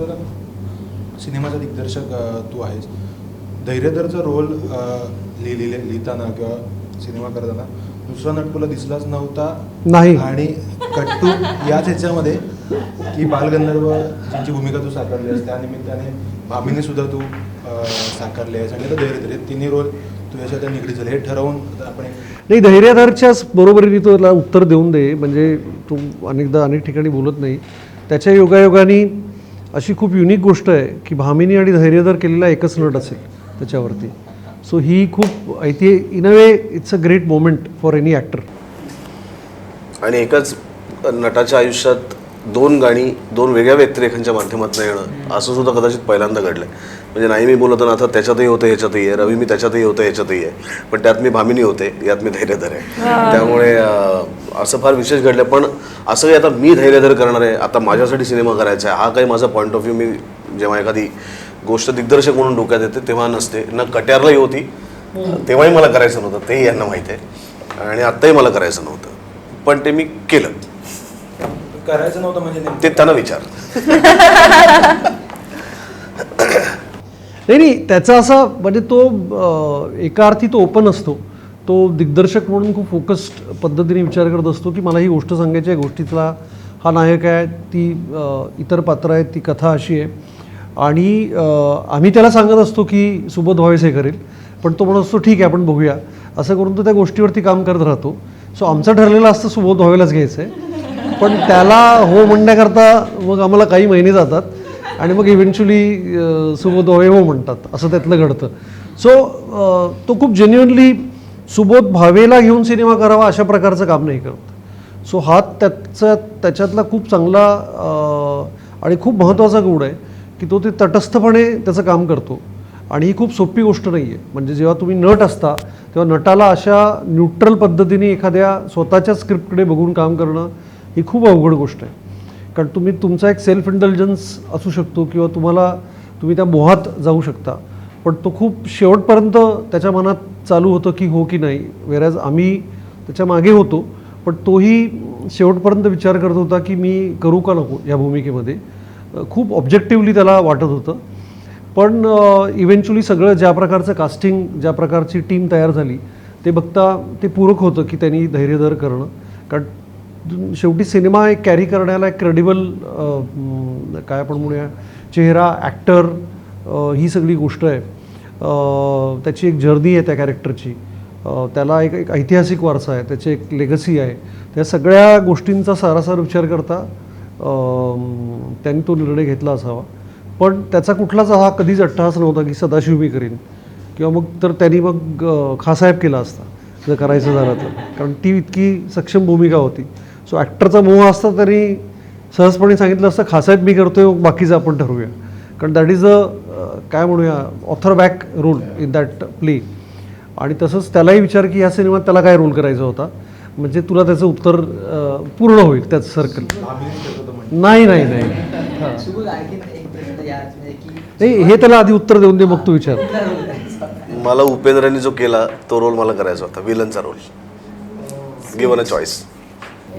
तर सिनेमाचा दिग्दर्शक तू आहेस. धैर्यधरचा रोल अ, लिहि लिहि- लिहिताना किंवा सिनेमा करताना दुसरा नट तुला दिसलाच नव्हता. नाही. आणि कट्टू याच ह्याच्यामध्ये की बालगंधर्व ज्यांची भूमिका तू साकारली आहेस त्या निमित्ताने भामीने सुद्धा तू साकारली आहेस. आणि धैर्यधर हे तिन्ही रोल तू याच्यात निगडीत झाले. हे ठरवून आपण नाही धैर्यधारच्याच बरोबरीने तो त्याला उत्तर देऊन दे. म्हणजे तू अनेकदा अनेक ठिकाणी बोलत नाही. त्याच्या योगायोगाने अशी खूप युनिक गोष्ट आहे की भामिनी आणि धैर्यधर केलेला एकच नट असेल त्याच्यावरती. सो ही खूप ऐति in a way it's a great moment for any actor आणि एकाच नटाच्या आयुष्यात दोन गाणी दोन वेगळ्या व्यक्तिरेखांच्या माध्यमातून येणं असं सुद्धा कदाचित पहिल्यांदा घडलंय. म्हणजे नाही मी बोलत ना आता त्याच्यातही होतं ह्याच्यातही आहे. रवी मी त्याच्यातही होतं ह्याच्यातही आहे. पण त्यात मी भामिनी होते यात मी धैर्यधर आहे. त्यामुळे असं फार विशेष घडलं पण असं काही आता मी धैर्यधर करणार आहे. आता माझ्यासाठी सिनेमा करायचा आहे. हा काही माझा पॉईंट ऑफ व्ह्यू मी जेव्हा एखादी गोष्ट दिग्दर्शक म्हणून डोक्यात येते तेव्हा नसते. न कट्यारलाही होती. तेव्हाही मला करायचं नव्हतं. तेही यांना माहिती आहे. आणि आत्ताही मला करायचं नव्हतं. पण ते मी केलं. करायचं नव्हतं म्हणजे ते त्यांना विचार. नाही नाही त्याचा असा म्हणजे तो एका अर्थी तो ओपन असतो. तो दिग्दर्शक म्हणून खूप फोकस्ड पद्धतीने विचार करत असतो की मला ही गोष्ट सांगायची आहे गोष्टीतला हा नायक आहे ती इतर पात्र आहेत ती कथा अशी आहे. आणि आम्ही त्याला सांगत असतो की सुबोध व्हावेस हे करेल पण तो म्हणत असतो ठीक आहे आपण बघूया. असं करून तो त्या गोष्टीवरती काम करत राहतो. सो आमचं ठरलेलं असतं सुबोध व्हावेलाच घ्यायचं आहे. पण त्याला हो म्हणण्याकरता मग आम्हाला काही महिने जातात आणि मग इव्हेंच्युअली सुबोध व्हावे हो म्हणतात. असं त्यातलं घडतं. सो तो खूप जेन्युअनली सुबोध भावेला घेऊन सिनेमा करावा अशा प्रकारचं काम नाही करत. सो हा त्याचा त्याच्यातला खूप चांगला आणि खूप महत्त्वाचा गुण आहे की तो ते तटस्थपणे त्याचं काम करतो. आणि ही खूप सोपी गोष्ट नाही आहे म्हणजे जेव्हा तुम्ही नट असता तेव्हा नटाला अशा न्यूट्रल पद्धतीने एखाद्या स्वतःच्या स्क्रिप्टकडे बघून काम करणं ही खूप अवघड गोष्ट आहे. कारण तुम्ही तुमचा एक सेल्फ इंटेलिजन्स असू शकतो किंवा तुम्हाला तुम्ही त्या मोहात जाऊ शकता. पण तो खूप शेवटपर्यंत त्याच्या मनात चालू होतं की हो की नाही. वेरॅज आम्ही त्याच्यामागे होतो पण तोही शेवटपर्यंत विचार करत होता की मी करू का नको या भूमिकेमध्ये. खूप ऑब्जेक्टिव्हली त्याला वाटत होतं. पण इव्हेंच्युअली सगळं ज्या प्रकारचं कास्टिंग ज्या प्रकारची टीम तयार झाली ते बघता ते पूरक होतं की त्यांनी धैर्यधर करणं. कारण शेवटी सिनेमा एक कॅरी करण्याला एक क्रेडिबल काय आपण म्हणूया चेहरा ॲक्टर ही सगळी गोष्ट आहे. त्याची एक जर्नी आहे त्या कॅरेक्टरची त्याला एक एक ऐतिहासिक वारसा आहे त्याची एक लेगसी आहे. त्या सगळ्या गोष्टींचा सारासार विचार करता त्यांनी तो निर्णय घेतला असावा. पण त्याचा कुठलाच हा कधीच अट्टहास नव्हता की सदाशिव मी करीन. किंवा मग तर त्यांनी मग खासाहेब केला असता जर करायचं झालं तर. कारण ती इतकी सक्षम भूमिका होती. सो ॲक्टरचा मोह असता तरी सहजपणे सांगितलं असतं खासाहेब मी करतोय मग बाकीचं आपण ठरवूया. कारण दॅट इज अ काय म्हणूया author back role in that play आणि तसंच त्यालाही विचार की या सिनेमात त्याला काय रोल करायचा होता? म्हणजे तुला त्याचं उत्तर uh, पूर्ण होईल त्याच सर्कल नाही नाही नाही. नाही हे त्याला आधी उत्तर देऊन दे मग तू विचार. मला उपेंद्रांनी जो केला तो रोल मला करायचा होता विलनचा रोल गिवन अ चॉईस